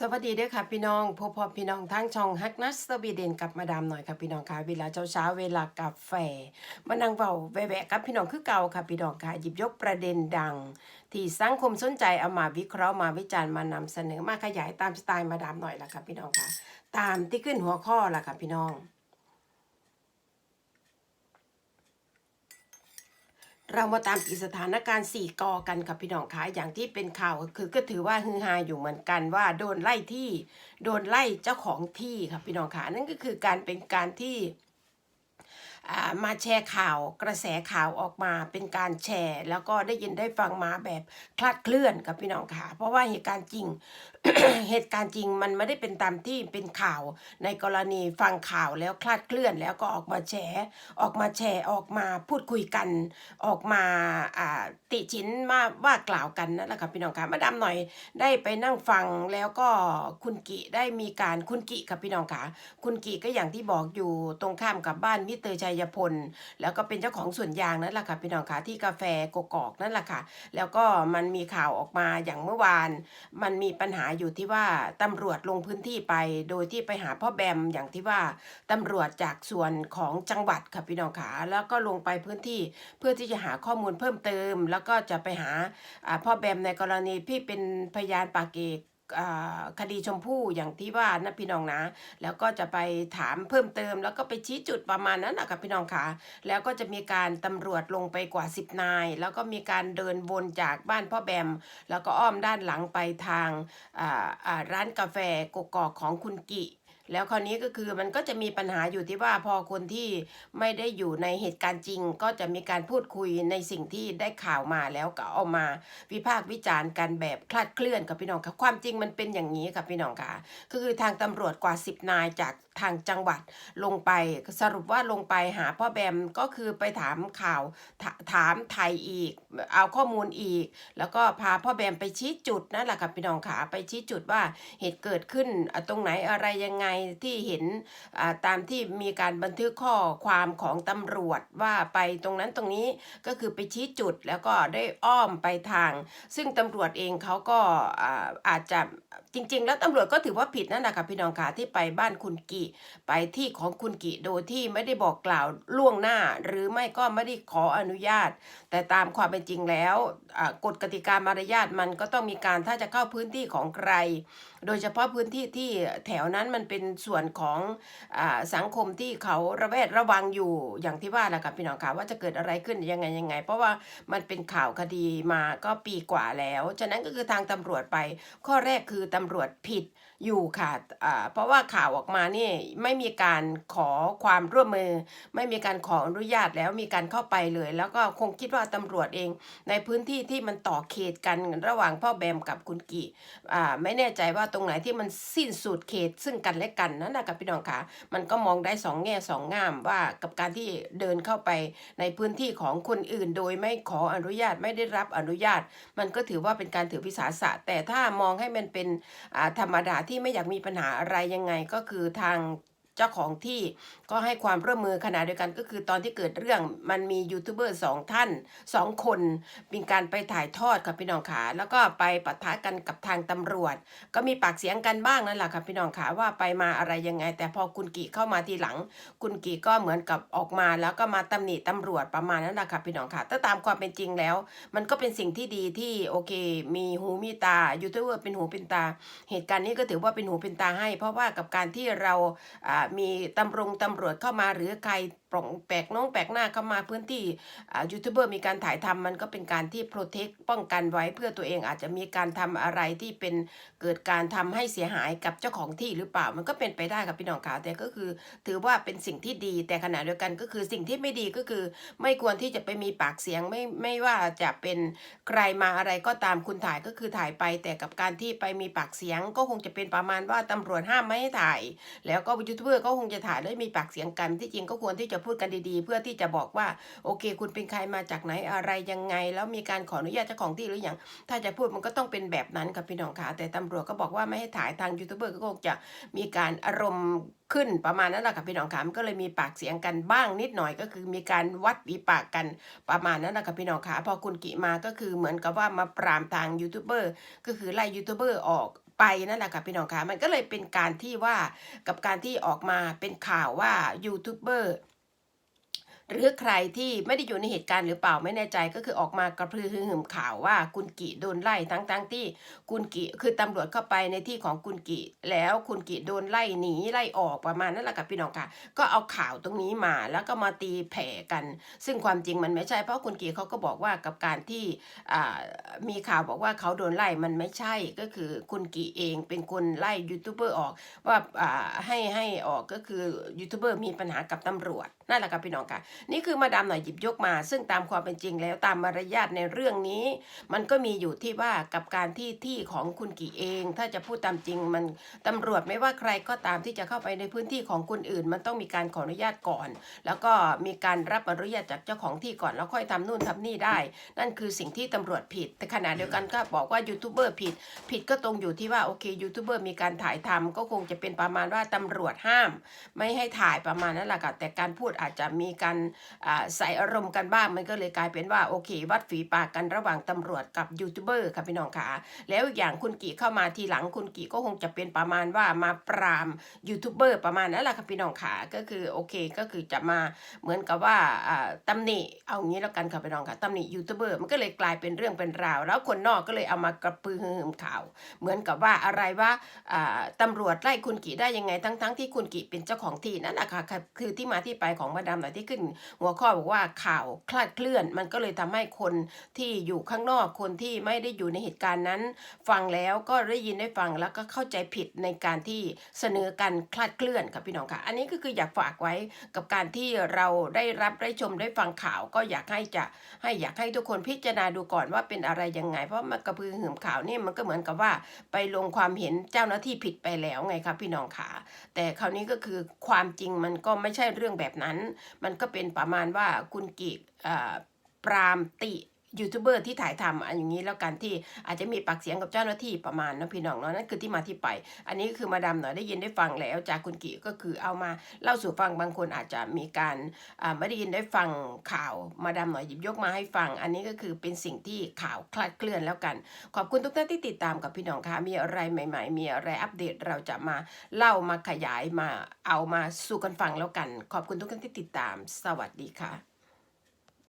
สวัสดีเด้วยค่ะพี่น้องพบพอพี่น้องทั้งช่องฮักนัสสวีเดนกับมาดามหน่อยค่ะพี่น้องค่ะเวลาเช้าเช้าเวลากาแฟมานั่งเว้าแวะกับพี่น้องคือเก่าค่ะพี่น้องค่ะหยิบยกประเด็นดัง ที่สังคมสนใจเอามาวิเคราะห์มาวิจารณ์มานำเสนอมาขยายตามสไตล์มาดามหน่อยละค่ะพี่น้องค่ะ ตามที่ขึ้นหัวข้อละค่ะพี่น้อง เรามาตามติดสถานการณ์สี่กอกันค่ะพี่น้องคะอย่างที่เป็นข่าวคือก็ถือว่าฮือฮาอยู่เหมือนกันว่าโดนไล่ที่โดนไล่เจ้าของที่ค่ะพี่น้องคะนั่นก็คือการเป็นการที่ มาแชร์ข่าวกระแสข่าวออกมาเป็นการแชร์ แล้วก็ได้ยินได้ฟังมาแบบคลาดเคลื่อนกับพี่น้องค่ะ เพราะว่าเหตุการณ์จริง เหตุการณ์จริงมันไม่ได้เป็นตามที่เป็นข่าวในกรณีฟังข่าวแล้วคลาดเคลื่อน แล้วก็ออกมาแชร์ออกมาแชร์ออกมาพูดคุยกันออกมาติชินมาว่ากล่าวกันนั่นแหละค่ะพี่น้องค่ะมาดามหน่อยได้ไปนั่งฟังแล้วก็คุณกิได้มีการคุณกิกับพี่น้องค่ะคุณกิก็อย่างที่บอกอยู่ตรงข้ามกับบ้านมิเตอร์ชัยพล แล้วก็เป็นเจ้าของสวนยางนั่นแหละค่ะพี่น้องค่ะที่กาแฟกกอกนั่นแหละค่ะ แล้วก็มันมีข่าวออกมาอย่างเมื่อวาน มันมีปัญหาอยู่ที่ว่าตำรวจลงพื้นที่ไปโดยที่ไปหาพ่อแบมอย่างที่ว่าตำรวจจากส่วนของจังหวัดค่ะพี่น้องขาแล้วก็ลงไปพื้นที่เพื่อที่จะหาข้อมูลเพิ่มเติม แล้วก็จะไปหาพ่อแบมในกรณีที่เป็นพยานปากเอก คดีชมพู่อย่างที่ว่านะพี่น้องนะ แล้วก็จะไปถามเพิ่มเติม แล้วก็ไปชี้จุดประมาณนั้นนะครับพี่น้องค่ะแล้วก็จะมีการตำรวจลงไปกว่า 10 นาย แล้วก็มีการเดินวนจากบ้านพ่อแบม แล้วก็อ้อมด้านหลังไปทางร้านกาแฟกกอกของคุณกิ แล้วคราวนี้ก็คือมันก็จะมีปัญหาอยู่ที่ว่าพอคนที่ไม่ได้อยู่ในเหตุการณ์จริง ก็จะมีการพูดคุยในสิ่งที่ได้ข่าวมาแล้วก็เอามา วิพากษ์วิจารณ์กันแบบคลาดเคลื่อนกับพี่น้องค่ะความจริงมันเป็นอย่างนี้ค่ะพี่น้องค่ะก็คือทางตำรวจกว่า 10 นายจาก ทางจังหวัดลงไป สรุปว่าลงไปหาพ่อแบมก็คือไปถามข่าวถถามไทยอีก เอาข้อมูลอีก แล้วก็พาพ่อแบมไปชี้จุดนั่นแหละค่ะพี่น้องขาไปชี้จุดว่าเหตุเกิดขึ้นตรงไหนอะไรยังไงที่เห็นตามที่มีการบันทึกข้อความของตำรวจว่าไปตรงนั้นตรงนี้ก็คือไปชี้จุดแล้วก็ได้อ้อมไปทาง ซึ่งตำรวจเองเขาก็อาจจะจริง ๆ แล้วตำรวจก็ถือว่าผิดนั่นแหละค่ะพี่น้องขาที่ไปบ้านคุณกิไปที่ของคุณกิโดยที่ไม่ได้บอกกล่าวล่วงหน้า หรือไม่ก็ไม่ได้ขออนุญาต แต่ตามความเป็นจริงแล้วกฎกติกามารยาทมันก็ต้องมีการถ้าจะเข้าพื้นที่ของใคร โดยเฉพาะพื้นที่ที่แถวนั้นมันเป็นส่วนของอสังคมที่เขาระแวดระวังอยู่อย่างที่ว่าแหละค่ะพี่น้องค่ะว่าจะเกิดอะไรขึ้นยังไงยังไง เพราะว่ามันเป็นข่าวคดีมาก็ปีกว่าแล้ว ฉะนั้นก็คือทางตำรวจไป ข้อแรกคือตำรวจผิด อยู่ค่ะอ่าเพราะว่าข่าวออกมานี่ไม่มีการขอความร่วมมือ ไม่มีการขออนุญาตแล้วมีการเข้าไปเลย แล้วก็คงคิดว่าตำรวจเอง ในพื้นที่ที่มันต่อเขตกันระหว่างพ่อแบมกับคุณกิอ่าไม่แน่ใจว่าตรงไหนที่มันสิ้นสุดเขตซึ่งกันและกันนั่นนะกับพี่น้องค่ะมันก็มองได้สองแง่สองงามว่ากับการที่เดินเข้าไปในพื้นที่ของคนอื่น โดยไม่ขออนุญาตไม่ได้รับอนุญาต มันก็ถือว่าเป็นการถือวิสาสะแต่ถ้ามองให้มันเป็นอ่าธรรมดาที่ที่ไม่อยากมีปัญหาอะไรยังไงก็คือทาง เจ้าของที่ก็ให้ความร่วมมือขณะเดียวกันก็คือตอนที่เกิดเรื่องมันมียูทูบเบอร์สองท่านสองคนเป็นการไปถ่ายทอดค่ะพี่น้องขาแล้วก็ไปปะทะกันกับทางตำรวจ ก็มีปากเสียงกันบ้างนั่นแหละค่ะพี่น้องขาว่าไปมาอะไรยังไง แต่พอคุณกีเข้ามาทีหลัง คุณกีก็เหมือนกับออกมา แล้วก็มาตำหนิตำรวจประมาณนั้นแหละค่ะพี่น้องค่ะแต่ตามความเป็นจริงแล้ว มันก็เป็นสิ่งที่ดีที่โอเค มีหูมีตายูทูบเบอร์เป็นหูเป็นตา เหตุการณ์นี้ก็ถือว่าเป็นหูเป็นตาให้ เพราะว่ากับการที่เราอ่ามีตำรงตำรวจเข้ามาหรือใคร ปล่องแปลกน้องแปลกหน้าเข้ามาพื้นที่ยูทูบเบอร์มีการถ่ายทำมันก็เป็นการที่โปรเทคป้องกันไว้เพื่อตัวเองอาจจะมีการทำอะไรที่เป็นเกิดการทำให้เสียหายกับเจ้าของที่หรือเปล่ามันก็เป็นไปได้ครับพี่น้องขาแต่ก็คือ ถือว่าเป็นสิ่งที่ดีแต่ขณะเดียวกันก็คือสิ่งที่ไม่ดีก็คือ ไม่ควรที่จะไปมีปากเสียงไม่ไม่ว่าจะเป็นใครมาอะไรก็ตามคุณถ่ายก็คือถ่ายไป แต่กับการที่ไปมีปากเสียง ก็คงจะเป็นประมาณว่าตำรวจห้ามไม่ให้ถ่าย แล้วก็ยูทูบเบอร์ก็คงจะถ่ายแล้มีปากเสียงกันที่จริงก็ควรที่จะพูดกันดีๆ เพื่อที่จะบอกว่าโอเค คุณเป็นใครมาจากไหนอะไรยังไง แล้วมีการขออนุญาตเจ้าของที่หรืออยังถ้าจะพูดมันก็ต้องเป็นแบบนั้นค่ะพี่น้องค่ะแต่ตำรวจก็บอกว่าไม่ให้ถ่ายทางยูทูบเบอร์ก็คงจะมีการอารมณ์ขึ้นประมาณนั้นแหละค่ะพี่น้องค่ะมันก็เลยมีปากเสียงกันบ้างนิดหน่อยก็คือมีการวัดปีปากกันประมาณนั้นแหละค่ะพี่น้องค่ะพอคุณกิมาก็คือเหมือนกับว่ามาปรามทางยูทูบเบอร์ก็คือไล่ยูทูบเบอร์ออกไปนั่นแหละค่ะพี่น้องค่ะมันก็เลยเป็นการที่ว่ากับการที่ออกมาเป็นข่าวว่ายูทูบเบอร์ หรือใครที่ไม่ได้อยู่ในเหตุการณ์หรือเปล่าไม่แน่ใจก็คือออกมากระพือหึ่มข่าวว่าคุณกิโดนไล่ทั้งทั้งที่คุณกิคือตำรวจเข้าไปในที่ของคุณกิแล้วคุณกิโดนไล่หนีไล่ออกประมาณนั้นแหละค่ะพี่น้องค่ะ ก็เอาข่าวตรงนี้มาแล้วก็มาตีแผ่กัน ซึ่งความจริงมันไม่ใช่เพราะคุณกีเขาก็บอกว่ากับการที่มีข่าวบอกว่าเขาโดนไล่มันไม่ใช่ก็คือคุณกีเองเป็นคนไล่ยูทูบเบอร์ออกว่าให้ให้ออกก็คือยูทูบเบอร์มีปัญหากับตำรวจนั่นแหละครับพี่น้องค่ะ นี่คือมาดามหน่อยหยิบยกมา ซึ่งตามความเป็นจริงแล้วตามมารยาทในเรื่องนี้ มันก็มีอยู่ที่ว่ากับการที่ที่ของคุณกี่เอง ถ้าจะพูดตามจริงมันตำรวจไม่ว่าใครก็ตามที่จะเข้าไปในพื้นที่ของคนอื่น มันต้องมีการขออนุญาตก่อน แล้วก็มีการรับอนุญาตจากเจ้าของที่ก่อนแล้วค่อยทำนู่นทำนี่ได้ นั่นคือสิ่งที่ตำรวจผิด แต่ขณะเดียวกันก็บอกว่ายูทูบเบอร์ผิด ผิดก็ตรงอยู่ที่ว่าโอเคยูทูบเบอร์มีการถ่ายทำก็คงจะเป็นประมาณว่าตำรวจห้าม ไม่ให้ถ่ายประมาณนั้นแหละค่ะแต่การพูดอาจจะมีการใส่อารมณ์กันบ้างมันก็เลยกลายเป็นว่าโอเค วัดฝีปากกันระหว่างตำรวจกับยูทูบเบอร์ค่ะพี่น้องค่ะแล้วอย่างคุณกีเข้ามาทีหลังคุณกีก็คงจะเป็นประมาณว่ามาปรามยูทูบเบอร์ประมาณนั้นแหละค่ะพี่น้องค่ะก็คือโอเคก็คือจะมาเหมือนกับว่าอ่าตำหนิเอางี้แล้วกันค่ะพี่น้องค่ะตำหนิยูทูบเบอร์มันก็เลยกลายเป็นเรื่องเป็นราว แล้วคนนอกก็เลยเอามากระปือหืมข่าว เหมือนกับว่าอะไรว่าอ่าตำรวจไล่คุณกีได้ยังไงทั้งทั้งๆที่คุณกีเป็นเจ้าของที่นั่นแหละค่ะค่ะคือที่มาที่ไปของมาดามหน่อยที่ขึ้น หัวข้อบอกว่าข่าวคลาดเคลื่อน มันก็เลยทำให้คนที่อยู่ข้างนอกคนที่ไม่ได้อยู่ในเหตุการณ์นั้น ฟังแล้วก็ได้ยินได้ฟังแล้วก็เข้าใจผิดในการที่เสนอการคลาดเคลื่อนค่ะพี่น้องค่ะ อันนี้ก็คืออยากฝากไว้กับการที่เราได้รับได้ชมได้ฟังข่าว ก็อยากให้จะให้อยากให้ทุกคนพิจารณาดูก่อนว่าเป็นอะไรยังไง เพราะมันกระพือหืมข่าวนี่มันก็เหมือนกับว่าไปลงความเห็นเจ้าหน้าที่ผิดไปแล้วไงครับพี่น้องค่ะแต่คราวนี้ก็คือความจริงมันก็ไม่ใช่เรื่องแบบนั้นมันก็เป็นประมาณว่าคุณกิอ่าปรามติ ยูทูบเบอร์ที่ถ่ายทำอันอย่างนี้แล้วกันที่อาจจะมีปากเสียงกับเจ้าหน้าที่ประมาณนะพี่น้องเนาะนั่นคือที่มาที่ไป อันนี้คือมาดามหน่อยได้ยินได้ฟังแล้วจากคุณกิก็คือเอามาเล่าสู่ฟังบางคนอาจจะมีการไม่ได้ยินได้ฟังข่าวมาดามหน่อยหยิบยกมาให้ฟัง อันนี้ก็คือเป็นสิ่งที่ข่าวคลาดเคลื่อนแล้วกัน ขอบคุณทุกท่านที่ติดตามกับพี่น้องค่ะมีอะไรใหม่ ๆ มีอะไรอัปเดตเราจะมาเล่ามาขยายมาเอามาสู่กันฟังแล้วกัน ขอบคุณทุกท่านที่ติดตาม สวัสดีค่ะ